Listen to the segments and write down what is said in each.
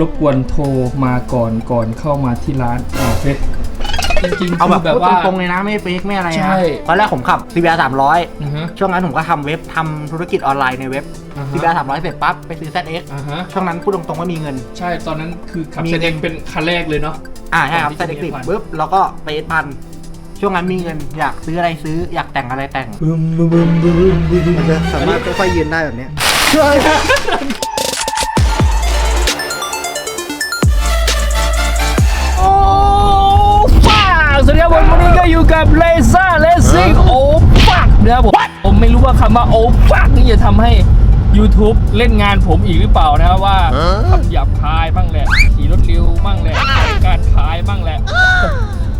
รบกวนโทรมาก่อนก่อนเข้ามาที่ร้านอ่าโอเคจริงๆเอาแบบคืพูดว่า ตรงๆเลยนะไม่เฟกไม่อะไรใช่ นะตอนแรกผมขับ CBR 300 อือฮะ ช่วงนั้นผมก็ทำเว็บทำธุรกิจออนไลน์ในเว็บ อ่าฮะ CBR 300 เสร็จปั๊บไปซื้อ ZX อ่าฮะ ช่วงนั้นพูดตรงๆว่ามีเงิน ใช่ตอนนั้นคือขับมี เซเด็กเป็นคันแรกเลยเนาะ อ่าใช่ครับก่อนที่ ZX จะมี10พันปุ๊บแล้วก็ไปเอสพันช่วงนั้นมีเงินอยากซื้ออะไรซื้ออยากแต่งอะไรแต่ง บึมบึมบึมบึมบึมมันจะสามารถค่อยๆยืนได้แบบเนี้ย ก็อยู่กับเลเซอร์เลสซิ่งโอ้ฟักนะครับผมผมไม่รู้ว่าคำว่าโอ้ฟักนี่จะทำให้ YouTube เล่นงานผมอีกหรือเปล่านะครับว่าคำหยาบคายบ้างแหละ ขี่รถเร็วบ้างแหละการขายบ้างแหละ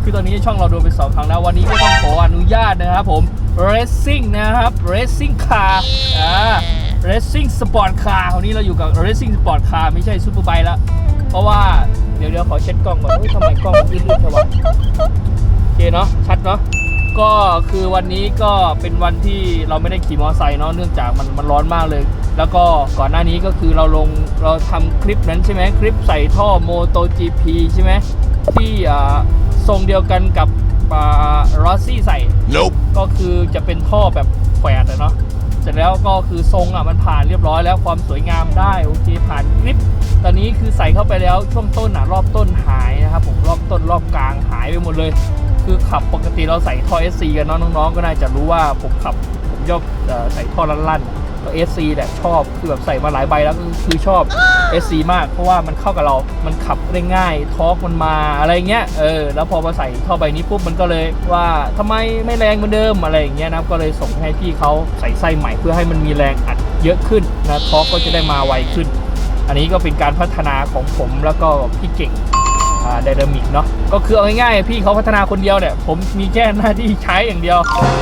คือตอนนี้ช่องเราโดนไปสองครั้งแล้ววันนี้ก็ต้องขออนุญาตนะครับผม Racing นะครับ Racing Car อ่า Racing Sport Car คราวนี้เราอยู่กับ Racing Sport Car ไม่ใช่ Super Bike แล้วเพราะว่าเดี๋ยวเดี๋ยวขอเช็ดกล้องก่อนเฮ้ยทำไมกล้องมันลื่นๆจังวะโอ เคเนาะชัดเนาะก็คือวันนี้ก็เป็นวันที่เราไม่ได้ขี่มอเตอร์ไซค์เนาะเนื่องจากมันมันร้อนมากเลย แล้วก็ก่อนหน้านี้ก็คือเราลงเราทำคลิปนั้นใช่ไหมคลิปใส่ท่อ Moto GP ใช่ไหมที่อ่าทรงเดียวกันกับรอสซี่ใส่ Nope. ก็คือจะเป็นท่อแบบแฝดอะเนาะเสร็จแล้วก็คือทรงอะมันผ่านเรียบร้อยแล้วความสวยงามได้โอเคผ่านคลิป ตอนนี้คือใส่เข้าไปแล้วช่วงต้นอะรอบต้นหายนะครับผมรอบต้นรอบกลางหายไปหมดเลย คือขับปกติเราใส่ท่อ SC กันเนาะน้องๆ ก็น่าจะรู้ว่าผมขับผมชอบใส่ท่อลั่นๆก็ SC แหละชอบคือแบบใส่มาหลายใบแล้วก็คือชอบ SC มากเพราะว่ามันเข้ากับเรา มันขับได้ง่ายทอร์กมันมาอะไรเงี้ยเออแล้วพอมาใส่ท่อใบนี้ปุ๊บมันก็เลยว่าทำไมไม่แรงเหมือนเดิมอะไรอย่างเงี้ยนะก็เลยส่งให้พี่เขาใส่ไส้ใหม่เพื่อให้มันมีแรงอัดเยอะขึ้นนะทอร์กก็จะได้มาไวขึ้น อันนี้ก็เป็นการพัฒนาของผมแล้วก็พี่เก่ง ไดนามิกเนาะก็คือเอาง่ายๆพี่เขาพัฒนาคนเดียวเนี่ยผมมีแค่หน้าที่ใช้อย่างเดียว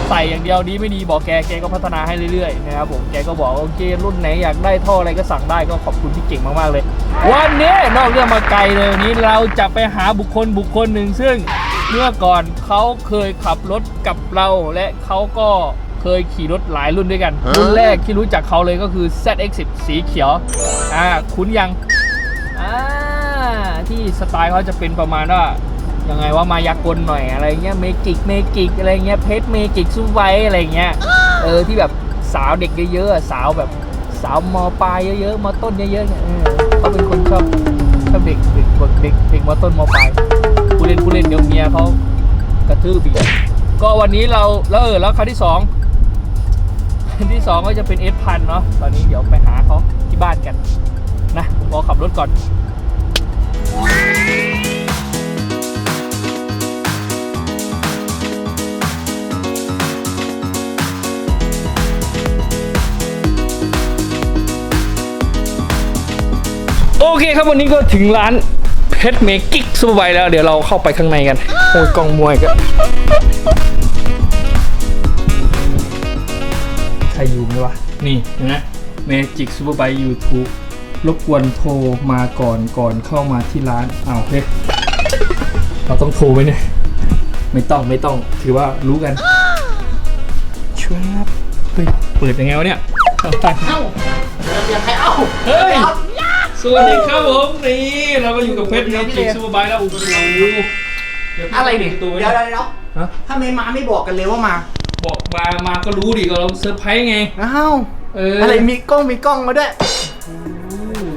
ใส่อย่างเดียวดีไม่ดีบอกแกแกก็พัฒนาให้เรื่อยๆนะครับผมแกก็บอกโอเครุ่นไหนอยากได้ท่ออะไรก็สั่งได้ก็ขอบคุณพี่เก่งมากๆเลย วันนี้นอกเรื่องมาไกลเลยวันนี้เราจะไปหาบุคคลบุคคลหนึ่งซึ่งเมื่อก่อนเขาเคยขับรถกับเราและเขาก็เคยขี่รถหลายรุ่นด้วยกัน รุ่นแรกที่รู้จักเขาเลยก็คือ ZX10 สีเขียวอ่าคุ้นยัง ที่สไตล์เขาจะเป็นประมาณว่ายังไงว่ามายากลหน่อยอะไรเงี้ยเมกิกเมกิกอะไรเงี้ยเพชรเมกิกซูไวอะไรเงี้ยเออที่แบบสาวเด็กเยอะๆสาวแบบสาวมอปลายเยอะๆมอต้นเยอะๆเนี่ยเขาเป็นคนชอบชอบเด็กเด็กเด็กเด็กมอต้นมอปลายผู้เล่นผู้เล่นเดี๋ยวเมียเขากระทืบอีกก็วันนี้เราแล้วเออแล้วครั้งที่สองคันที่สองก็จะเป็นเอสพันเนาะตอนนี้เดี๋ยวไปหาเขาที่บ้านกันนะผมขอขับรถก่อน คครับวันนี้ก็ถึงร้านเพชรเมกิกซูเปอร์ไบแล้วเดี๋ยวเราเข้าไปข้างในกันโอ้ยกล้องมวยกันใครอยู่ไหมวะ นี่เห็นไหม Magic Super Bike YouTube รบกวนโทรมาก่อนก่อนเข้ามาที่ร้านอ้าวเฮ้ยเราต้องโทรไหมเนี่ย ไม่ต้องไม่ต้องถือว่ารู้กันช่วยครับเฮ้ยเปิดยังไงวะเนี่ยเอาไปเอ้าเดี๋ยวใครเอ้าเฮ้ย สวัสดีครับผมนี่เราก็อยู่กับเพชร Magic Super Bike แล้วโอ้โหเดี๋ยวพี่อะไรดิปิเดี๋ยวประตูไว้เดี๋ยวเดี๋ยวฮะถ้าไม่มาไม่บอกกันเลยว่ามา บอกมามาก็รู้ดิก็เราเซอร์ไพรส์ไงอ้าวเออออะไรมีกล้องมีกล้องมาด้วยโ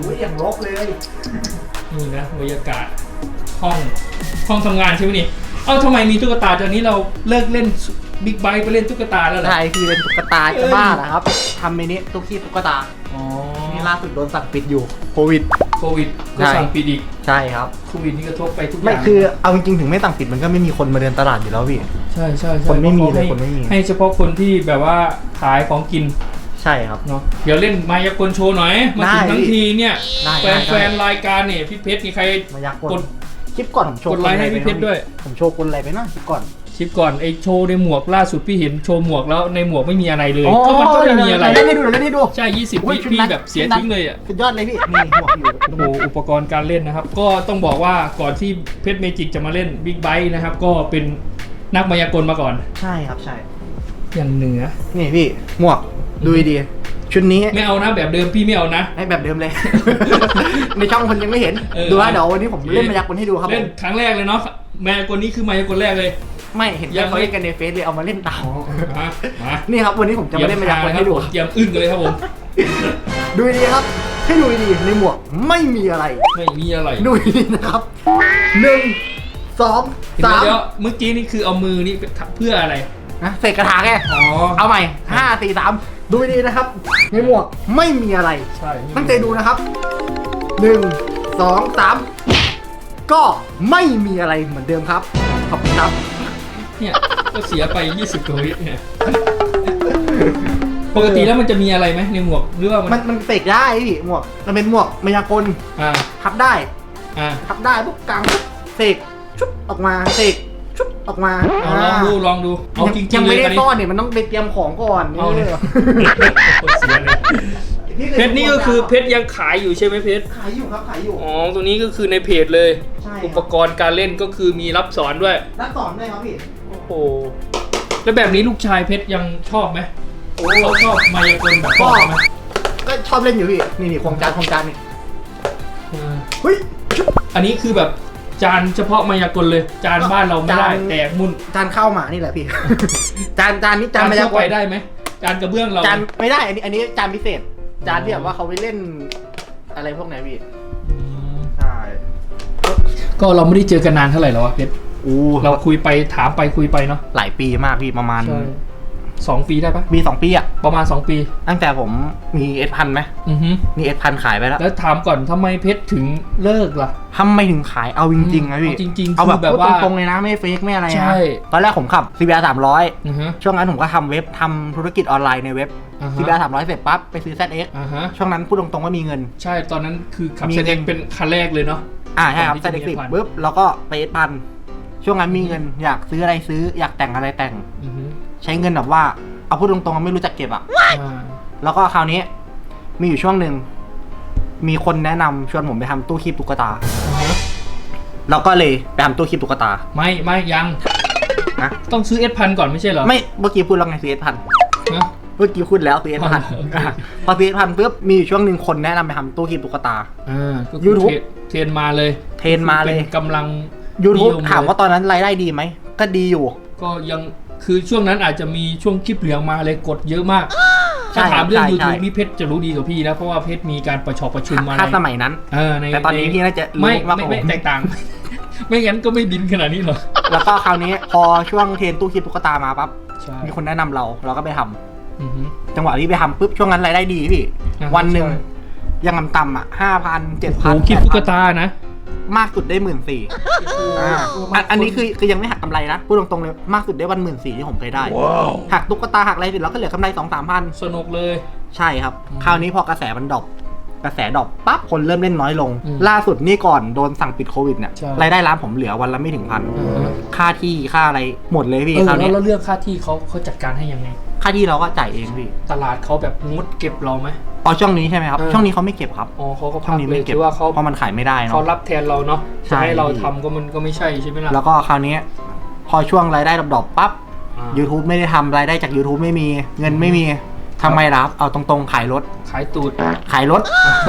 อ้ยอย่างรกเลยนี่นะบรรยากาศห้องห้องทำงานใช่ไหมนี่เอ้าทำไมมีตุ๊กตาตอนนี้เราเลิกเล่นบิ๊กไบค์ไปเล่นตุ๊กตาแล้วเหรอใช่คือเป็นตุ๊กตาจะบ้าเหรอครับทำมินิตุ๊กขี้ตุ๊กตาอ๋อนี่ ล่าสุดโดนสั่งปิดอยู่โควิด โควิดก็ใช่ สั่งปิดอีกใช่ครับ โควิดนี่กระทบไปทุกอย่างไม่คือเอาจริงๆถึงไม่สั่งปิดมันก็ไม่มีคนมาเดินตลาดอยู่แล้วพี่ ใช่ใช่ใช่คนไม่มีพราะเลยให้คนไม่มี ให้เฉพาะคนที่แบบว่าขายของกินใช่ครับ เนาะเดี๋ยวเล่นมายากลโชว์หน่อยมาถึงได้ทั้งทีเนี่ยได้แฟได้นได้ แฟนรายการเนี่ยพี่เพชรนี่ใคร มายากกลดคลิปก่อนผมโชว์กดไลค์ให้พี่เพชรด้วย ผมโชว์กลอะไรไปนะคลิปก่อน คลิปก่อนไอโชว์ในหมวกล่าสุดพี่เห็นโชว์หมวกแล้วในหมวกไม่มีอะไรเลยก็มันก็ไม่มีอะไรเล่นให้ดูเดี๋ยวเล่นให้ดูใช่20โอ้ยวิชุดพี่นั้นแบบเสียชุดนั้นทิ้งเลยอะสุดยอดเลยพี่นี่หมวกอยู่โอ้โหอุปกรณ์การเล่นนะครับ ก็ต้องบอกว่าก่อนที่เพชรเมจิกจะมาเล่นบิ๊กไบ e นะครับ ก็เป็นนักมายากลมาก่อน ใช่ครับใช่อย่างเหนือนี่พี่หมวกดูดีชุดนี้ไม่เอานะแบบเดิมพี่ไม่เอานะให้แบบเดิมเลย ในช่องคนยังไม่เห็นเออดูว่าเดี๋ยววันนี้ผมเล่นมายากลให้ดูครับผเล่นมครั้งแรกเลยเนาะมายากลนี้คือมายากลแรกเลย ไม่เห็นยัแค่งเขาไม่ เล่นกันในเฟซเลยเอามาเล่นตามมามานี่ครับวันนี้ผมจะมาเล่นมายากลให้ดูเตรียมอึ้งกันเลยครับผม ดูดีๆครับ ให้ดูดีๆในหมวกไม่มีอะไร ไม่มีอะไรดูดีๆนะครับหนึ่งสองเดี๋ยวสามเดี๋ยวเมื่อกี้นี่คือเอามือนี่เพื่ออะไร นะเสกกระถางไงอ๋อ เอาใหม่ห้าสี่สามดูดีๆนะครับ ในหมวกไม่มีอะไร ใช่ตั้งใจดูนะครับหนึ่งสองสามก็ไม่มีอะไรเหมือนเดิมครับ ขอบคุณครับ เนี่ยก็เสียไป 20กว่าวิเนี่ยปกติแล้วมันจะมีอะไรไหมในหมวกหรือว่ามัมันนมันเสกได้พี่หมวก มันเป็นหมวกมายากลอ่าพับได้ อ่าพับได้ปุ๊บกลางปุ๊บเสกชุบออกมาเสกชุบออกมาเอาลองดูลองดูเอาจริงยัๆงเลไม่ยได้อันนี้ซ่อนเนี่ยมันต้องไปเตรียมของก่อนเอาเลยนี่เสียเลยเพชรนี่ก็คือเพชรยังขายอยู่ใช่ไหมเพชรขายอยู่ครับขายอยู่ อ๋อตรงนี้ก็คือในเพจเลย ใช่ครับ อุปกรณ์การเล่นก็คือมีรับสอนด้วย รับสอนด้วยครับพี่ โอ้โห แล้วแบบนี้ลูกชายเพชรยังชอบไหมเขาชอบมายากลแบบพ่อไหมก็ชอบเล่นอยู่พี่นี่นี่ควงจานควงจานนี่เออเฮ้ยชุบอันนี้คือแบบจานเฉพาะมายากลเลย จานบ้านเราไม่ได้จานแตกมุ่นจานข้าวหมานี่แหละพี่ จานจานนี้จาจานนมายาทั่วกไปลได้ไหมจานกระเบื้องเราจานไม่ได้ อันนี้ อันนี้จานพิเศษ จานที่แบบว่าเขาไปเล่น อะไรพวกไหนพี่อืมใช่ก็เราไม่ได้เจอกันนานเท่าไหร่แล้วอะเพชร อู้เราคุยไปถามไปคุยไปเนาะหลายปีมากพี่ประมาณสองปีได้ปะมีสองปีอะประมาณสองปี ตั้งแต่ผมมีเอสพันไหมอือฮึมีเอสพันขายไปแล้ว แล้วถามก่อนทำไมเพชรถึงเลิกล่ะทำไมถึงขายเอาจริงๆนะพี่เอาจริงๆเอาแบบคือแบบพูดว่าตรงๆเลยนะไม่เฟกไม่อะไรใช่นะตอนแรกผมขับ CBR 300อือฮึช่วงนั้นผมก็ทำเว็บทำธุรกิจออนไลน์ในเว็บอ่าฮะ CBR 300เสร็จปั๊บไปซื้อ ZX อ่าฮะช่วงนั้นพูดตรงๆว่ามีเงิน ใช่ตอนนั้นคือขับมีเซนเองเป็นคันแรกเลยเนาะอ่าใช่ครับก่อนที่ ZX จะมี10 F1 ปุ๊บแล้วก็ไปเอสพัน ช่วงนั้นมีเงินอยากซื้ออะไรซื้อ อยากแต่งอะไรแต่ง อือฮึใช้เงินแบบว่าเอาพูดตรงๆไม่รู้จักเก็บอะอ่าแล้วก็คราวนี้ มีอยู่ช่วงหนึ่งมีคนแนะนำชวนผมไปทำตู้คีบตุ๊กตาอ่าฮะเราก็เลยไปทำตู้คีบตุ๊กตาไม่ไม่ยังนะต้องซื้อเอสพันก่อนไม่ใช่เหรอไม่เมื่อกี้พูดแล้วไงซื้อเอสพันนะเมื่อกี้พูดแล้วซื้อเอสพันอ๋อโอเค พอซื้อเอสพันปุ๊บมีอยู่ช่วงหนึ่งคนแนะนำไปทำตู้คีบตุ๊กตา อ่าก็คือ YouTube เทรนเทรนมาเลยเทรนมาเลย ป็นกำลัง YouTube นิยมเลย ถามว่าตอนนั้นรายได้ดีไหม ก็ดีอยู่ ก็ยังคือช่วงนั้นอาจจะมีช่วงคลิปเหลืองมาเลยกดเยอะมากใช่ถ้าถามเรื่อง ใช่ YouTube ใช่ นี่เพชรจะรู้ดีกว่าพี่นะ เพราะว่าเพชรมีการประชอประชุมมาค่าในสมัยนั้น เออในแต่ตอนนี้ใพี่น่าจะรู้ไม่มากกไม่ว่าไม่ผมแตกต่าง ไม่งั้นก็ไม่บินขนาดนี้หรอกแล้วก็คราวนี้พอช่วงเทรนตู้คีบตุ๊กตามาปั๊บใช่มีคนแนะนำเราเราก็ไปทำอือฮึ จังหวะที่ไปทำปุ๊บช่วงนั้นรายได้ดีพี่ อ่าวันหนึ่งใช่ ยังต่ำๆอะห้าพันเจ็ดโหพันคลิปตุ๊กตานะ มากสุดได้หมื่นสี่อันนี้คือคือยังไม่หักกำไรนะพูดตรงๆเลยมากสุดได้วันหมื่นสี่ที่ผมเคยได้หักตุ๊กตาหักอะไรเสร็จแล้วก็เหลือกำไรสองสามพันสนุกเลยใช่ครับอืมคราวนี้พอกระแสมันดรอปกระแสดรอปปั๊บคนเริ่มเล่นน้อยลงอืมล่าสุดนี่ก่อนโดนสั่งปิดโควิดเนี่ยใช่รายได้ร้านผมเหลือวันละไม่ถึงพันอ่าฮะค่าที่ค่าอะไรหมดเลยพี่เออคราวแล้นี้วเราเลือกค่าที่เขาเขาจัดการให้ยังไง ค่าที่เราก็จ่ายเองพี่ตลาดเขาแบบงดเก็บเราไหมพอช่วงนี้ใช่ไหมครับ เออ ช่วงนี้เขาไม่เก็บครับ อ๋อเขาก็ช่วงนี้เลไม่ยเก็บ คือว่าเขาเพราะมันขายไม่ได้เขาเนาะ รับแทนเราเนาะใช่ จะให้เราทำก็มันก็ไม่ใช่ใช่ไหมล่ะแล้วก็คราวนี้พอช่วงรายได้ดรอปๆปั๊บ อ่า YouTube ไม่ได้ทำรายได้จาก YouTube ไม่มี เงินไม่มี ทำไมรับ เอาตรงๆ ขายรถ ขายตูด ขายรถ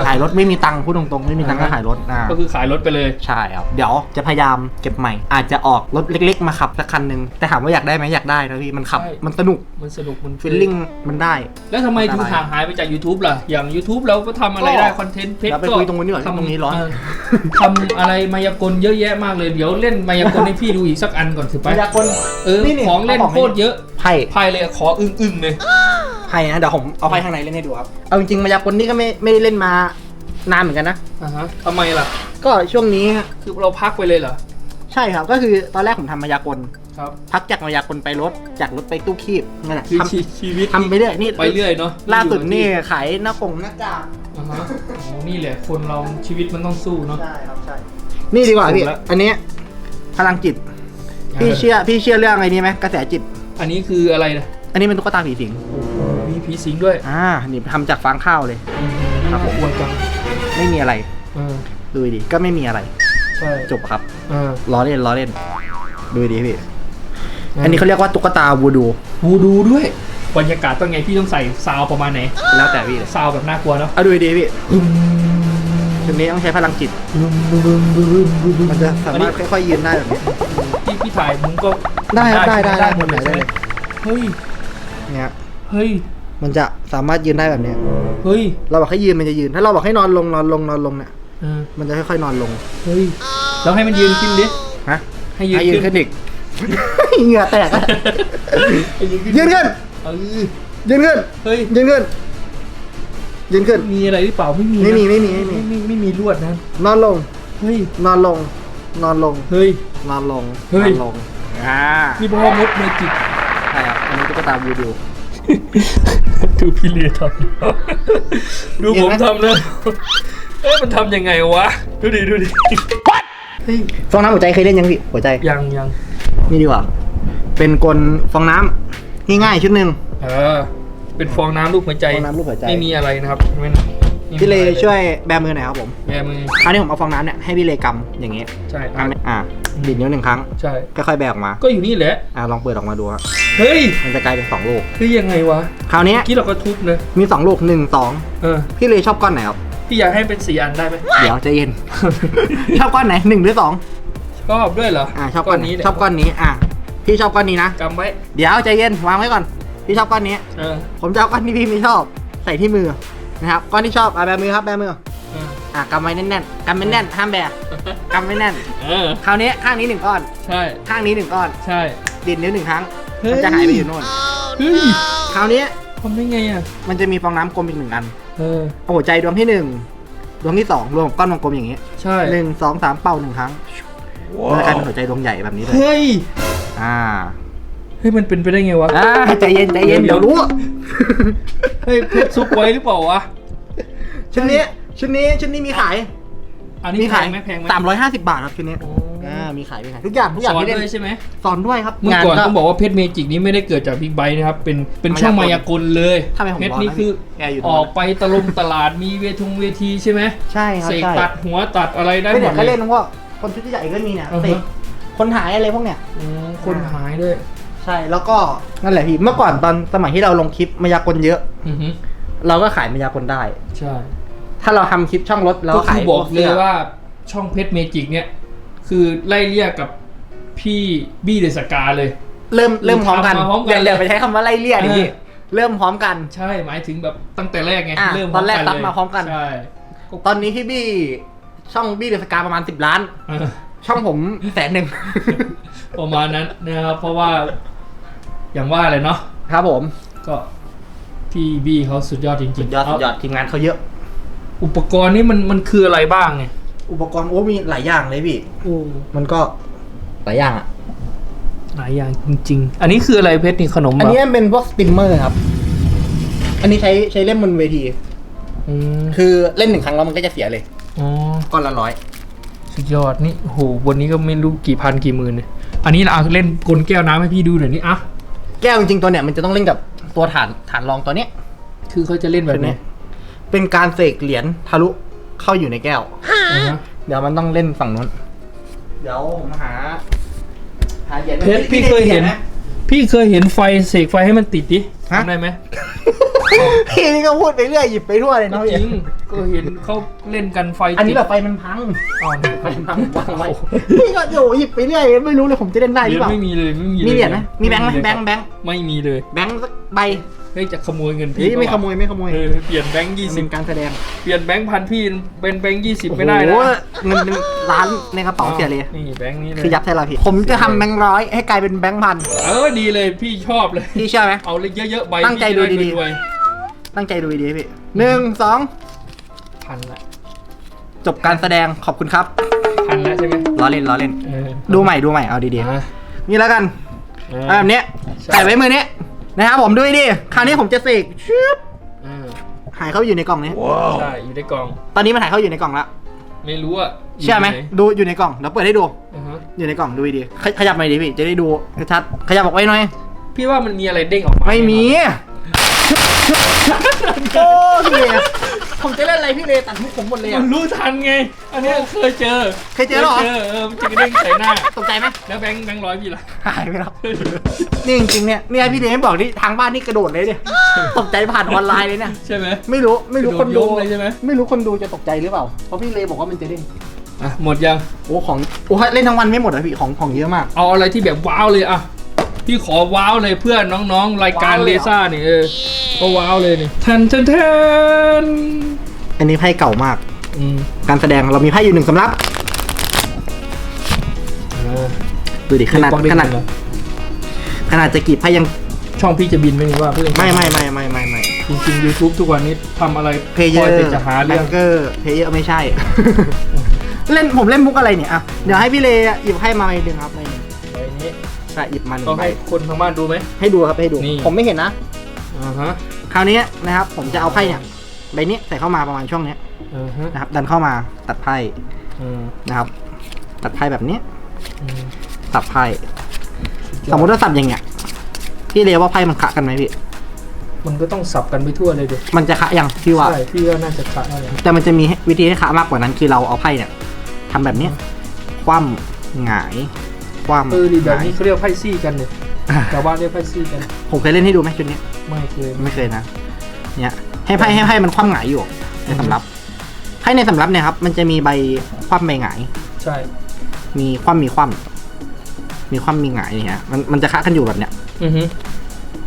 ขายรถไม่มีตังค์พูดตรงๆ ไม่มีตังค์ก็อ่าฮะขายรถอ่า ก็คือขายรถไปเลย ใช่ครับ เดี๋ยวจะพยายามเก็บใหม่ อาจจะออกรถเล็กๆ มาขับสักคันหนึ่งแต่ถามว่าอยากได้ไหมอยากได้นะพี่ มันขับ ใช่ มันสนุกมันสนุกมันฟีลลิ่งมันได้ แล้วทำไมถึงห่างหายไปจาก YouTube ล่ะ อย่าง YouTube เราก็ทำอะไรก็ได้ คอนเทนต์เพจเราไปคุยตรงนู้นดีกว่าตรงนี้ร้อน เทำอะไรมายากลเยอะแยะมากเลย เดี๋ยวเล่นมายากลให้พี่ดูอีกสักอันก่อนถือไปพยากลเออ ของเล่นโคตรเยอะไพ่ไพ่เลยขออึ้งๆเลยไพ่นะเดี๋ยวผมเอาไพ่ข้างในเล่นให้ดูครับเอาจริงๆมายากลนี่ก็ไม่ไม่ได้เล่นมานานเหมือนกันนะ อ่าฮะทำไมล่ะ ก็ช่วงนี้คือเราพักไปเลยเหรอ ใช่ครับก็คือตอนแรกผมทำมายากลครับ พักจากมายากลไปรถจากรถไปตู้คีบนั่นแหละคือทชีชีวิตำทำไปเรื่อยนี่ไปเรื่อยเนาะล่าสุดนี่ขายหน้ากงหน้ากากอ่าฮะโอ้นี่แหละคนเราชีวิตมันต้องสู้เนาะ ใช่ครับใช่นี่ดีกว่าพี่ถูกแล้ว อันนี้พลังจิตพี่เชื่อพี่เชื่อเรื่องอะไรนี้ไหมกระแสจิต อันนี้คืออะไรนะอันนี้เป็นตุ๊กตาผีสิงมี ผีสิงด้วยอ่านี่ทำจากฟางข้าวเลย ครับผมอวดจังไม่มีอะไรเออดูดิก็ไม่มีอะไร ใช่จบครับเออล้อเล่นล้อเล่น ดูดิพี่อันนี้เขาเรียกว่าตุ๊กตาวูดู วูดูด้วยบรรยากาศต้องไงพี่ต้องใส่ซาวประมาณไหนแล้วแต่พี่เลยซาวแบบน่ากลัวเนาะเอาดูดีๆพี่ชุดนี้ต้องใช้พลังจิตมันจะสามารถค่อยๆยืนได้แบบนี้ พี่พี่ถ่ายมึงก็ได้ครับได้ได้ได้หมดเลยได้เลย เฮ้ยเนี่ยเฮ้ย มันจะสามารถยืนได้แบบเนี้ย เฮ้ยเราบอกให้ยืนมันจะยืน ถ้าเราบอกให้นอนลงนอนลงนอนลงเนี่ย เออมันจะค่อยๆนอนลง เฮ้ยแล้วให้มันยืนขึ้นดิ ฮะให้ยืนให้ยืนขึ้ขึ้นนอีก เหงื่อแตกอะให้ยืนขึ้นยืนขึ้น เออ ยืนขึ้น เฮ้ย ยืนขึ้น ยืนขึ้น มีอะไรหรือเปล่าไม่มีนะไม่มีไม่มีไม่มี ไม่ไม่มีลวดนะ นอนลง เฮ้ย นอนลง นอนลง เฮ้ย นอนลง เฮ้นย อนลง อ่านี่พ่อมดเมจิก ใช่ครับอันนี้ตุ๊กตาบูดู ดูพี่เลียทำดูผมทำเลยเอ๊ะมันทำยังไงวะ ดูดิดูดิเฮ้ยฟองน้ำหัวใจเคยเล่นยังพี่หัวใจยังยังนี่ดีกว่า เป็นกลฟองน้ำง่ายๆชุดหนึ่งเออเป็นฟองน้ำรูปหัวใจฟองน้ำรูปหัวใจไม่มีอะไรนะครับไม่ไม่มีพี่เลอะไรช่วยแบมือหน่อยครับผมแบมือคราวนี้ผมเอาฟองน้ำเนี่ยให้พี่เลกำอย่างเงี้ยใช่กำเนี่ยอ่า ดีดนิ้วหนึ่งครั้งใช่ ค่อยๆแบกออกมาก็อยู่นี่แหละ อ่าลองเปิดออกมาดูครับเฮ้ยมันจะกลายเป็นสองลูกคือยังไงวะคราวนี้เมื่อกี้เราก็ทุบเลยมีสองลูกหนึ่งสองเออพี่เลชอบก้อนไหนครับพี่อยากให้เป็นสี่อันได้ไหม เดี๋ยวใจเย็น ชอบก้อนไหนหนึ่งหรือสองชอบด้วยเหรออ่าชอบก้อนไหนแหละชอบก้อนนี้อ่าพี่ชอบก้อนนี้นะ กำไว้เดี๋ยวใจเย็นวางไว้ก่อนพี่ชอบก้อนนี้ เออผมจะเอาก้อนที่พี่ไม่ชอบใส่ที่มือนะครับก้อนที่ชอบอะแบมือครับแบมือเอออะกำไว้แน่นๆกำไม่แน่นห้ามแบกกำไม่แน่น เออ คราวนี้ข้างนี้หนึ่งก้อน ใช่ ข้างนี้หนึ่งก้อนใช่ ดีดนิ้วหนึ่งครั้งเฮ้ย มันจะหายไปอยู่โน่นเฮ้ยคราวนี้ทำได้ไงอะ มันจะมีฟองน้ำกลมอีกหนึ่งอันเออ เอาหัวใจดวงที่หนึ่งดวงที่สองรวมกับก้อนวงกลมอย่างนี้ใช่หนึ่งสองสามเป่าหนึ่งครั้งมันจะกลายเป็นหัวใจดวงใหญ่แบบนี้เลยเฮ้ย อ่าเฮ้ย มันเป็นไปได้ไงวะ อ่าใจเย็นใจเย็นเดี๋เดี๋ยยววรู้ เฮ้ยเพชรซุกไว้หรือเปล่าวะชุดนี้ ชุดนี้ชุดนี้มีขาย อันนี้มีแพขายงไหมแพงไหม สามร้อยห้าสิบบาทครับชุดนี้โอ้ อ่ามีขายมีขายทุกอย่างทุกอย่างสอนที่เล่นด้วยใช่ไหมสอนด้วยครับเมื่อก่อนงาต้องบอกว่าเพชรเมจิกนี้ไม่ได้เกิดจากบิ๊กไบค์นะครับ เป็นเป็นช่องมายากลเลยทำไมผมเพชรบอกนี้นะคือแกอยู่ตรงอนั้น อกไปตะลงตลาดมีเวทุงเวทีใช่ไหมใช่ครับเสกใช่ตัดหัวตัดอะไรได้ไม่หมเด็ดกเลก็ยเล่นนะพวกคนชุดใหญ่ก็มีเนี่ยอือฮะ เสกคนหายอะไรพวกเนี้ยอืมคนหายด้วยใช่แล้วก็นั่นแหละพี่เมื่อก่อนตอนสมัยที่เราลงคลิปมายากลเยอะ อือฮึเราก็ขายมายากลได้ ใช่ ถ้าเราทำคลิปช่องรถเราก็ขาคืยอบอกพเลสื้ ยว่าช่องเพชรเมจิกเนี่ย คือไล่เรียกกับพี่บี้เดอะสกาเลย เริ่มเริ่มพร้อมกันทำมาพร้อมกันอย่าอย่าไปใช้คำว่าไล่เลี่ยดิเออพี่เริ่มพร้อมกัน ใช่หมายถึงแบบตั้งแต่แรกไงอะเริ่มตอนแรกพตัดมาพร้อมกัน ใช่ตอนนี้พี่บี้ช่องบี้เดอะสกาประมาณสิบล้าน เออช่องผมแสนหนึ่ง ประมาณนั้นนะครับเพราะว่า อย่างว่าเลยเนาะครับผม ก็พี่บี้เขาสุดยอดจริงๆสุดยอดเาสุดยอดทีมงานเขาเยอะ อุปกรณ์นี่มันมันคืออะไรบ้างไงอุปกรณ์โอ้มีหลายอย่างเลยพี่ โอ้มันก็หลายอย่างอะ หลายอย่างจริง ๆ อันนี้คืออะไรเพชรนี่ขนมอันนี้แบบเป็นพวกสปินเมอร์ครับ อันนี้ใช้ใช้เล่นบนเวที อืมคือเล่นหนึ่งครั้งแล้วมันก็จะเสียเลย อ๋อก้อนละร้อย สุดยอดนี่โหวันนี้ก็ไม่รู้กี่พันกี่หมื่นเนี่ยอันนี้เราเล่นกลแก้วน้ำให้พี่ดูหน่อยนี่อะแก้วจริงๆตัวเนี้ยมันจะต้องเล่นกับตัวฐานฐานรองตัวเนี้ย คือเขาจะเล่นแบบตัวไหนี้ เนี้ยเป็นการเสกเหรียญทะลุเข้าอยู่ในแก้ว เดี๋ยวมันต้องเล่นฝั่งนู้น เดี๋ยวผมหา หาเหรียญเพชรพี่เคยเห็น พี่เคยเห็นไฟเสกไฟให้มันติดดิทำได้ไหมพี่นี่ก็พูดไปเรื่อยหยิบไปทั่วเลยจเนาะริงก็เห็นเขาเล่นกันไฟอันนี้ติดแบบไฟมันพังอ๋อไฟมันพังวางไว้พี่ก็โยหยิบไปเรื่อยไม่รู้เลยผมจะเล่นได้หเหรืรีอยเปญล่า ไม่มีเลยไม่มีมีเหรียญไหมมีแบงค์ไหมเลยแบงค์แบงค์ ไม่มีเลย แบงค์สักใบ เฮ้ยจะขโมยเงินเฮ้พี่ยไม่ขโมยไม่ขโมยเออเปลี่ยนแบงค์ยี่สิเป็บนการแสดง เปลี่ยนแบงค์พันพี่เป็นแบงค์ยี่สิบไม่ได้โอ้นะโหเงินเป็นล้านในกระเป๋าเสียเลยนี่แบงค์นี้เลยคือยัดใช่เราพี่ผมจะทำแบงค์ร้อยให้กลายเป็นแบงค์พันเออดีเลยพี่ชอบเลยพี่เชื่อไหมเอาเลยเยอะๆใบตั้งใจดูดีๆๆรวยตั้งใจดูดีๆพี่หนึ่งสองๆพันละจบการแสดงขอบคุณครับพันละใช่ไหมล้อเล่นล้อเล่นเออดูใหม่ดูใหม่เอาดีอะๆนี่แล้วกันอะเอาแบบเนี้ยใช่ใส่ไว้มือนี้ นะครับผมดูดิ คราวนี้ผมจะเสกชึบอ่าหายเข้าอยู่ในกล่องนี้ ใช่อยู่ในกล่องตอนนี้มันหายเข้าอยู่ในกล่องแล้วไม่รู้อะเชื่อไหมยู่นดูอยู่ในกล่องเดี๋ยวเปิดให้ดูอ่าฮะอยู่ในกล่องดูดีๆขยขยับหน่อยดิพี่ จะได้ดูชัดๆขยับออกไว้หน่อย พี่ว่ามันมีอะไรเด้งออกมาไม่มี โอ้พี่ผมจะเล่นอะไรพี่เลตัดมุกผมหมดเลยมัอะ นรู้ทันไง อันนี้เคยเจอเคยเจอเหรอ เจอเออมันจะกระเด้งใส่หน้า ตกใจไหมแล้วแบงค์แบงค์ร้อยพี่ล่ะหายไปแล้วนี่จริงๆเนี่ยเนี่ยพี่เลไม่บอกที่ทางบ้านนี่กระโดดเลยเนี่ยตกใจผ่านออนไลน์เลยเนี่ยใช่ไหม ไม่รู้ไม่รู้กระคโดนดดูโยงเลยใช่ไหม ไม่รู้คนดูจะตกใจหรือเปล่าเพราะพี่เลบอกว่ามันจะเด้งอะหมดยัง โอ้ของโอ้เล่นทั้งวันไม่หมดอะพี่ของของเยอะมาก เอาอะไรที่แบบว้าวเลยอะ พี่ขอว้าวเลยเพื่อนน้องๆ รายการว้าวเลเลยเหรอ ซ่านี่เออก็ว้าวเลยนี่แทนแทนแทนอันนี้ไพ่เก่ามาก อืมการแสดงเรามีไพ่อยู่หนึ่งสำรับ เออดูดิขนาดปอกเด้งขนาดเลยเหรอขนาดจะกีบไพ่ยังช่องพี่จะบินไหมนี่ว่าเพื่อนไม่ไม่ไม่ไม่ไม่ไม่จริงๆ YouTube ทุกวันนี้ทำอะไรเพย์เยคออยร์แต่จะหาแบเรื่องงเกอร์เพย์เยอร์ไม่ใช่ เล่นผมเล่นมุกอะไรเนี่ยอะเดี๋ยวให้พี่เลหยิบไพ่มาใบหนึ่งครับใบหนึ่ง ใบนี้ใช่หยิบมาหนึ่ต้องงใบให้คนทางบ้านดูไหม ให้ดูครับให้ดู นี่ ผมไม่เห็นนะ อ่าฮะคราวนี้นะครับผมจะเอาไพ่เนี่ยใบนี้ใส่เข้ามาประมาณช่วงเนี้ยอ่าฮะนะครับ ดันเข้ามาตัดไพ่อืมนะครับ ตัดไพ่แบบนี้อืมสับไพ่สมมติว่าสับอย่างเงี้ยพี่เลว่าไพ่มันขะกันไหมพี่มันก็ต้องสับกันไปทั่วเลยเด็มันจะขะยังพี่ว่า ใช่พี่ว่าน่าจะขะได้เลยแต่มันจะมีวิธีให้ขะมากกว่านั้น คือเราเอาไพ่เนี่ยทำแบบเนี้ยคว่ำหงาย คว่ำเออดีแบบหงายนี้เขาเรียกไพ่ซี่กันเนี่ยชาวบ้านเรียกไพ่ซี่กัน ผมเคยเล่นให้ดูไหมชุดนี้ ไม่เคย ไม่เคยนะ เนี่ย ให้ไพ่ให้ไพ่มันคว่ำหงายอยู่ ในสำรับไพ่ในสำรับเนี่ยครับ มันจะมีใบคว่ำใบหงาย ใช่ มีคว่ำมีคว่ำมีคว่ำมีหงายอย่างเงี้ยมันมันจะคะกันอยู่แบบเนี้ยอือฮึ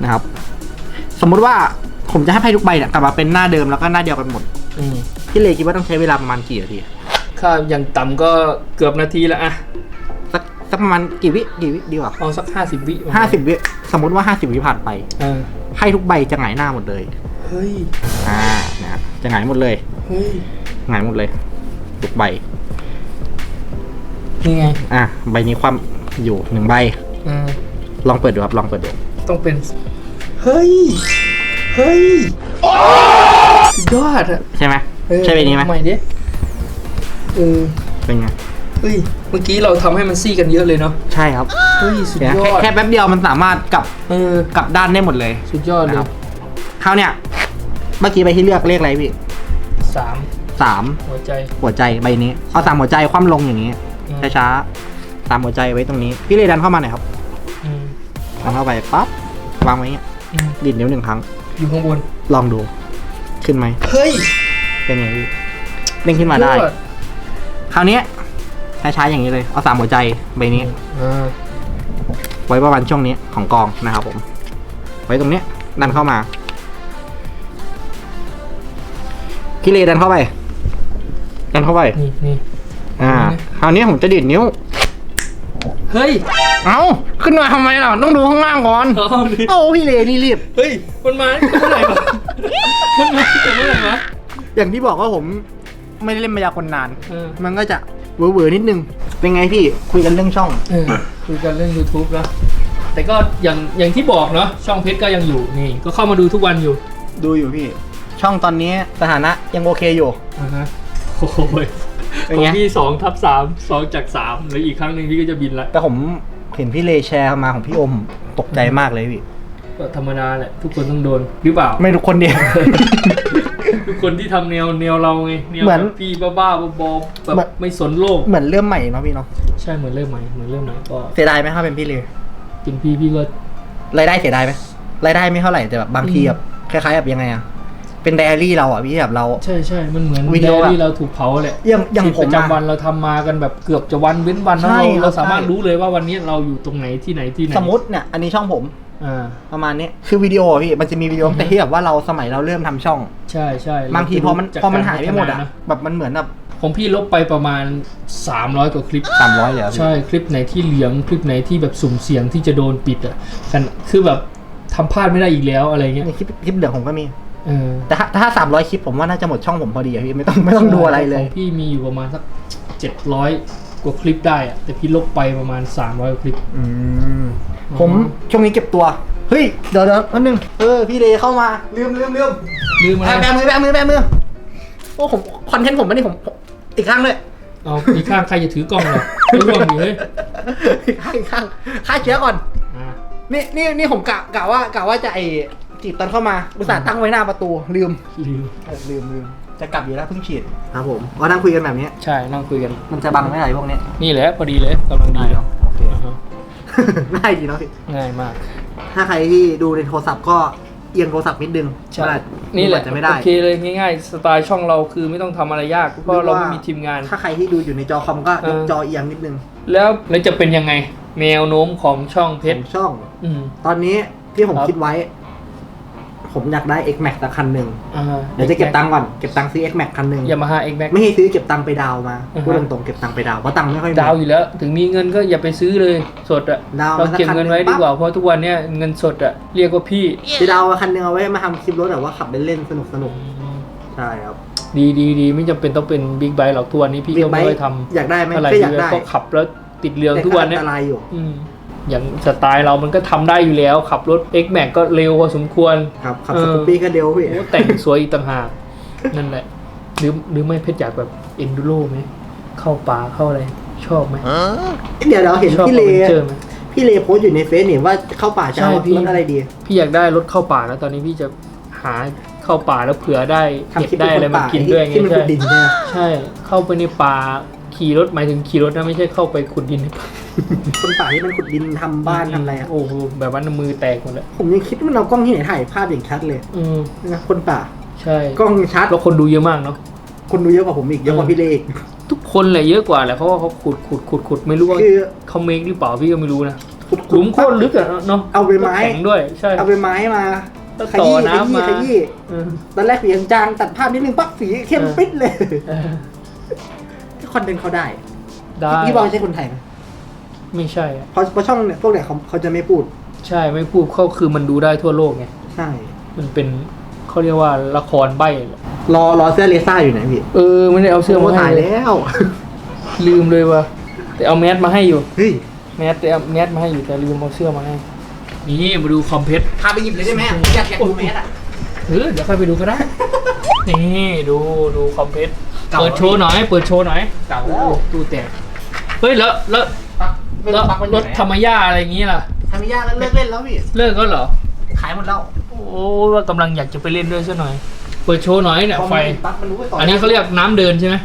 นะครับ สมมุติว่าผมจะให้ไพ่ทุกใบเนี่ยกลับมาเป็นหน้าเดิมแล้วก็หน้าเดียวกันหมดอืมพี่เลคิดว่าต้องใช้เวลาประมาณกี่นาทีค่าอย่างต่ำก็เกือบนาทีละอะ สักสักประมาณกี่วิกี่วิดีกว่าเอาสักห้าสิบวิห้าสิบวิสมมติว่าห้าสิบวิผ่านไปเออไพ่ทุกใบจะหงายหน้าหมดเลย เฮ้ย อ่านะครับจะหงายหมดเลย เฮ้ยหงายหมดเลย ทุกใบ นี่ไง อะใบนี้คว่ำอยู่หนึ่งใบ อืมลองเปิดดูครับ ลองเปิดดู ต้องเป็น เฮ้ย เฮ้ยสุดยอดอะใช่ไหม เออใช่ใบนี้ไหมใหม่ดิเออ เป็นไง เฮ้ย เมื่อกี้เราทำให้มันซี่กันเยอะเลยเนาะ ใช่ครับเฮ้ย สุดเห็นไหมยแค่อดแค่แป๊บเดียวมันสามารถกลับเออ กลับด้านได้หมดเลยสุดยอดเลนะคยรับคราวเนี้ยเมื่อกี้ใบที่เลือกเลขอะไรพี่สามสามหัวใจ หัวใจใบนี้เอาสามหัวใจคว่ำลงอย่างนี้อืม ช้าๆสามหัวใจไว้ตรงนี้ พี่เลยดันเข้ามาหน่อยครับอืมดันเข้าไปปั๊บวางไว้อย่างเงี้ยอืมดิดนิ้วหนึ่งครั้ง อยู่ข้างบน ลองดูขึ้นไหมเฮ้ยเป็นไงพี่เด้งขึ้นมาได้ ยอคราวเนี้ย ช้าๆอย่างนี้เลย เอาสามหัวใจใบนี้ อ่าไว้ประมาณช่วงนี้ของกองนะครับผม ไว้ตรงเนี้ยดันเข้ามาพี่เลดันเข้าไป ดันเข้าไป นี่นี่อ่า คราวนี้ผมจะดีดนิ้ว เฮ้ยเอ้า ขึ้นมาทำไมล่ะ ต้องดูข้างล่างก่อน เอาดิโอ้พี่เลนี่รีบ เฮ้ยมันมาตั้งแต่เมื่อไหร่วะมันมาตั้งแต่เมื่อไหร่วะอย่างที่บอกว่าผมไม่ได้เล่นมายากลนาน เออมันก็จะ เวอร์ๆนิดนึง เป็นไงพี่คุยกันเรื่องช่อง เออคุยกันเรื่อง YouTube นะแต่ก็อย่างอย่างที่บอกเนาะช่องเพชรก็ยังอยู่นี่ ก็เข้ามาดูทุกวันอยู่ดูอยู่พี่ ช่องตอนนี้สถานะยังโอเคอยู่ อ่าฮะโอ้โหยเป็นของไงพี่สองทับสามสองจากสามแล้วอีกครั้งหนึ่งพี่ก็จะบินละแต่ผมเห็นพี่เลแชร์มาของพี่อมตกใจมากเลยพี่ ก็ธรรมดาแหละทุกคนต้องโดนหรือเปล่า ไม่ทุกคนเดียว ทุกคนที่ทำแนวแนวเราไงแนวเหมือนแบบพี่บ้าๆบอๆแบเหมือนบไม่สนโลก เหมือนเริ่มใหม่เนาะพี่เนาะใช่เหมือนเริ่มใหม่เหมือนเริ่มใหม่ก็เสียดายไหมครับเป็นพี่เลเป็นพี่พี่ก็รายได้เสียดายไหมรายได้ไม่เท่าไหร่แต่แบบบางทีแบบคล้ายๆแบบยังไงอะเป็นไดอารี่เราอะพี่แบบเรา ใช่ใช่มันเหมือนวิดีโออะที่เราถูกเผาแหละอย่างอย่างชีวิตผมประอะจำวันเราทำมากันแบบเกือบจะวันเว้นวันแล้วใช่เราครับเราสามารถใช่ รู้เลยว่าวันนี้เราอยู่ตรงไหนที่ไหนที่ไหนสมมติเนี่ยอันนี้ช่องผมอ่า ประมาณนี้คือวิดีโออะพี่มันจะมีวิดีโออือฮึแต่ที่แบบว่าเราสมัยเราเริ่มทำช่อง ใช่ใช่บางทีพอมันจากพอมันกรหายไปหมดอะพัฒนานะแบบมันเหมือนแบบของพี่ลบไปประมาณ 300 กว่าคลิปสามร้อยเลยอะพี่ใช่คลิปไหนที่เหลืองคลิปไหนที่แบบสุ่มเสี่ยงที่จะโดนปิดอะกันคือแบบทำพลาดไม่ได้อีกแล้วอะไรเงี้ยนี่คลิปคลิปเหลืองผมก็มีเออแต่ถ้าถ้าสามร้อยคลิปผมว่าน่าจะหมดช่องผมพอดีอะพี่ไม่ต้องไม่ต้องดูอะไรเลขยองพี่มีอยู่ประมาณสัก700ก ว่าคลิปได้อะแต่พี่ลบไปประมาณ 300กว่าคลิป อืมผมช่วงนี้เก็บตัว เฮ้ย เดี๋ยวเดี๋ยวนิดนึง เออ พี่เลเข้ามา ลืมลืมลืมลืมอะไรแบมือแบมือแบมือ โอ้ ผม คอนเทนต์ผมไม่นี่ผมผมอีกข้างเลยเอาอีกข้างใครจะถือกล้องเหรอไม่ร่วงอยู่เฮ้ยอีกข้างอีกข้างฆ่าเชื้อก่อน อ่านี่นี่นี่ผมกะกะว่ากะว่าจะไอจีบตอนเข้ามาอุตส่าห์ตั้งไว้หน้าประตูลืมลืม เออลืมลืม จะกลับอยู่แล้วเพิ่งฉีด ครับผมก็นั่งคุยกันแบบนี้ใช่นั่งคุยกัน มันจะบังไม่ไหนพวกเนี้ยนี่แหละพอดีเลยกำลังดีเลยโอเค อ่าฮะง่ายดีเนาะพี่ง่ายมาก ถ้าใครที่ดูในโทรศัพท์ก็เอียงโทรศัพท์นิดนึงใช่ว่านี่แหละจะไม่ได้ โอเคเลยง่ายๆ สไตล์ช่องเราคือไม่ต้องทำอะไรยากเพราะเราไม่มีทีมงาน ถ้าใครที่ดูอยู่ในจอคอมก็เอยกอจอเอียงนิดนึงแล้วแล้วจะเป็นยังไงแนวโน้มของช่องเพชรของช่อง อืม ตอนนี้ที่ผมครับ คิดไว้ ผมอยากได้ X Max สักคันหนึ่งอ่าเดี๋ยวจะเก็บตังค์ก่อนเก็บตังค์ซื้อ X Max คันหนึ่งยามาฮ่าเอ็กแม็กไม่ให้ซื้อเก็บตังค์ไปดาวน์มาอือฮะ พูดตรงๆเก็บตังค์ไปดาวน์เพราะตังค์ไม่ค่อยมี ดาวอยู่แล้ว ถึงมีเงินก็อย่าไปซื้อเลยสดอะดาวน์เรามาสักเก็บเงินไว้คันหนึ่งดีกว่าปั๊บเพราะทุกวันเนี้ยเงินสดอะเรียกว่าพี่ไปดาวน์มาคันหนึ่งเอาไว้มาทำคลิปรถแบบว่าขับเล่นๆสนุกสนุกๆใช่ครับดีดีดีไม่จำเป็นต้องเป็นบิ๊กไบค์หรอกทุกวันนี้พี่ก็ไม่ค่อยทำอยากได้ไหมอะไรก็อยากได้ก็ขับแล้วติดเรืองแต่ทุกวันเนี้ยอันตรายอยู่ อืม อย่างสไตล์เรามันก็ทำได้อยู่แล้ว ขับรถ X Max ก็เร็วพอสมควรครับขับเอสอกูปปี้ก็เดียวพี่ โอ้แต่งสวยอีกต่างหาก นั่นแหละ หรือหรือไม่เพชรอยากแบบเอนดูโรไหมเข้าป่าเข้าอะไร ชอบไหมเดี๋ยวเราเห็นชอบพี่เล เจอไหม พี่เลโพสต์อยู่ในเฟซนี่ว่าเข้าป่าจะใช่เอาพี่ รถอะไรดี พี่อยากได้รถเข้าป่าแล้วตอนนี้พี่จะหาเข้าป่าแล้วเผื่อได้เห็ดทำคลิปได้อะไรเป็นคนมาป่ากินด้วยไงที่มันใช่ขุดดินเนี่ยใช่ เข้าไปในป่า ขี่รถหมายถึงขี่รถนะไม่ใช่เข้าไปขุดดินในป่าคนป่าที่มันขุดดินทำบ้านทำอะไรอะโอ้โหแบบว่ามือแตกหมดแล้วผมยังคิดว่ามันเอากล้องที่ไหนถ่ายภาพอย่างชัดเลยอืมนะคนป่า ใช่กล้องชัดแล้วคนดูเยอะมากเนาะ คนดูเยอะกว่าผมอีกเยอะกว่าพี่เลอีกทุกคนเลยเยอะกว่าแหละเพราะว่าเขาขุดขุดขุดขุดไม่รู้ว่าคือเขาเมคหรือเปล่าพี่ก็ไม่รู้นะขุดหลุมโคตรลึกอะเนาะเอาใบไม้ แข็งด้วยใช่เอาใบไม้มาแล้วขต่อยี้ขน้ำยี้มาขยี้เออตอนแรกสีจางๆตัดภาพนิดนึงปั๊บสีเข้มเออปิดเลย เออค อนเทนต์เขาได้ได้พี่บอลใช่คนไทยไหมไม่ใช่อะเพราะเพราะช่องเนี่ยพวกเนี่ยเขาเขาจะไม่พูดใช่ไม่พูดเขาคือมันดูได้ทั่วโลกไงใช่ มันเป็นเขาเรียกว่าละครใบเหรอรอรอเสื้อเลซ่าอยู่ไหนพี่เออไม่ได้เอาเสื้อมาโถ่ายให้เลยแล้วลืมเลยว่ะแต่เอาแมสมาให้อยู่ เฮ้ยแมสแต่เอาแมสมาให้อยู่แต่ลืมเอาเสื้อมาให้ นี่มาดูคอมเพชรพาไปหยิบเลยได้ไหมอยากอยากดูแมสอะเออเดี๋ยวค่อยไปดูก็ได้ นี่ดูดูคอมเพชร เก่าเปิดโชว์หน่อย เปิดโชว์หน่อย เก่าแล้วตู้แตก เฮ้ยแล้วแล้วปักไม่แล้วปักมันอรยู่ถไหนธรรมย่าอะไรอย่างงี้ล่ะ ทำไม่ยากแล้วเลิกเล่นแล้วพี่ เลิกก็เหรอ ขายหมดแล้วโอ้ว่ากำลังอยากจะไปเล่นด้วยซะหน่อย เปิดโชว์หน่อยเนี่ยไฟปักมันรู้ไปก่อนอันนี้เขาเรียกน้ำเดินใช่ไหม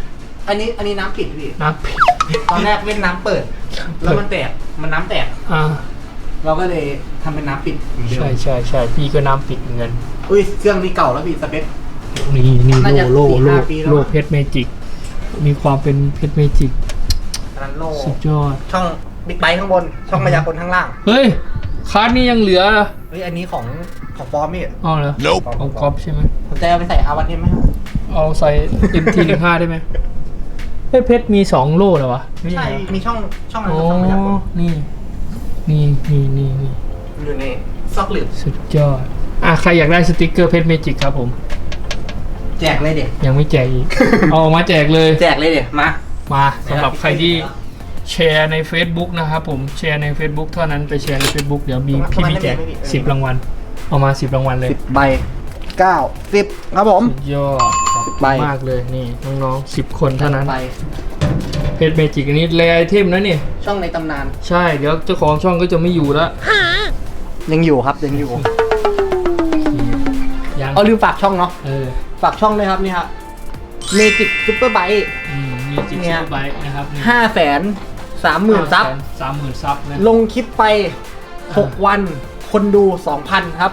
อันนี้อันนี้น้ำปิดพี่ น้ำปิดตอนแรกเล่นน้ำเปิด แล้วมันแตก มันน้ำแตก อ่า เราก็เลยทำเป็นน้ำปิดเหมือนเดิมใช่ใช่ใช่พี่ก็น้ำปิดเหมือนกันอุ้ยเครื่องนี้เก่าแล้วพี่สเปค นี่นี่น่าจะโลโลสี่โลห้าปีแล้วโลเพชรเมจิก มีความเป็นเพชรเมจิกอันนั้นโลสุดยอด ช่องบิ๊กไบค์ข้างบน ช่องมายากลข้างล่าง เฮ้ย คาร์ดนี่ยังเหลือเหรอเฮ้ย อันนี้ของของฟอร์มพี่อ๋อเหรอของก๊อฟใช่ไหม ผมจะเอาไปใส่อาวันเทมไหมครับเอาใส่ MT หนึ่งห้าได้ไหมเฮ้ยเพชรมีสองโล่เหรอวะไม่ใช่เหรอมีช่องช่องนั้นโอ้ก็ช่องมายากลนี่ นี่นี่นี่นี่อยู่ในซอกหลืบสุดยอด อะ ใครอยากได้สติกเกอร์เพชรเมจิกครับผม แจกเลยเด็กยังไม่แจกอีก เอามาแจกเลย แจกเลยเด็กมา มาสำหรับใครที่แชร์ใน Facebook นะครับผมแชร์ใน Facebook เท่านั้นไปแชร์ใน Facebook เดี๋ยวมีพี่มีแจกสิบรางวัลเอามาสิบรางวัลเลยสิบใบเก้าสิบครับผม สุดยอดขอบคุณใบมากเลยนี่น้องๆสิบคนเท่านั้นใบเพชรเมจิกอันนี้แรไอเทมนะเนี่ยช่องในตำนาน ใช่เดี๋ยวเจ้าของช่องก็จะไม่อยู่แล้วยังอยู่ครับยังอยู่ยังเอาลืมฝากช่องเนาะเออ ฝากช่องเลยครับนี่ครับเมจิกซุปเปอร์ไบค์อืมมีจิกเนี่ซูยเปอร์ไบค์นะครับห้าแสนสามหมื่นซับสามหมื่นซับนะลงคลิปไป6วันคนดู 2,000 ครับ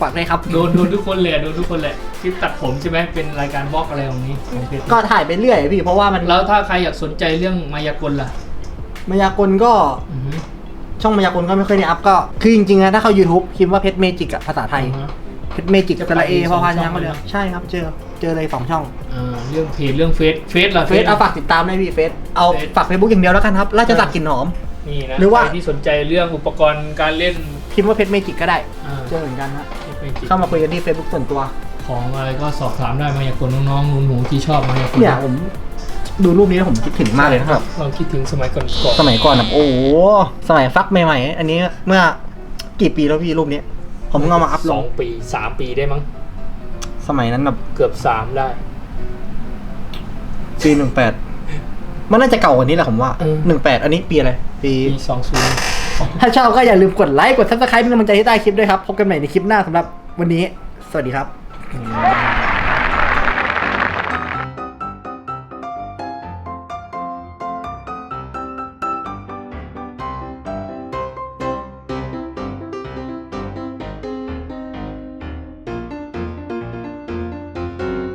ฝากเลยครับ โดนโดนทุกคนเลยอะโดนทุกคนแหละคลิปตัดผมใช่ไหมเป็นรายการบล็อกอะไรของนี้ของเพชรก็ถ่ายไปเรื่อยพี่ เพราะว่ามัน แล้วถ้าใครอยากสนใจเรื่องมายากลล่ะ มายากลก็อือฮึช่องมายากลก็ไม่ค่อยได้อัพก็ คือจริงๆนะถ้าเข้า YouTube พิมพ์ว่าเพชรเมจิกอะภาษาไทยอ่าฮะ เพชรเมจิกจะสระเอไปพอพานสองยังช่มาองเลยเลยใช่ครับเจอเจอเลยสองช่องอ่าเรื่องเพจเรื่องเฟซเฟซล่ะ เฟซเอาฝากติดตามได้พี่เฟซเอาเฟซ ฝากเฟซบุ๊กอย่างเดียวแล้วกันครับราชสักดิ์กลินหอม นี่นะหรือว่า ใครที่สนใจเรื่องอุปกรณ์การเล่นพิมพ์ว่าเพชรเมจิกก็ได้ อ่าเจอเหมือนกันนะเพชรเมจิกเข้ามาคุยกันที่เฟซบุ๊กส่วนตัว ของอะไรก็สอบถามได้มายากลน้องๆหนูๆที่ชอบมายากลเนี่ยผมดูรูปนี้แล้วผมคิดถึงมากเลยนะครับ เราคิดถึงสมัยก่อนก่อนสมัยก่อนแบบโอ้โหสมัยฟักใหม่ ๆ อันนี้เมื่อกี่ปีแล้วพี่รูปนี้ ผมเพิ่งเอามาอัพลสอง งปีสามปีได้มั้ง สมัยนั้นแบบเกือบสามได้ ปีหนึ่งแปดมันน่าจะเก่ากว่านี้แหละผมว่าเออ หนึ่งแปดอันนี้ปีอะไรปี ปีสองศูนย์ถ้าชอบก็อย่าลืมกดไลค์ กดซับสไครป์เป็นกำลังใจให้ใต้คลิปด้วยครับ พบกันใหม่ในคลิปหน้าสำหรับวันนี้ สวัสดีครับ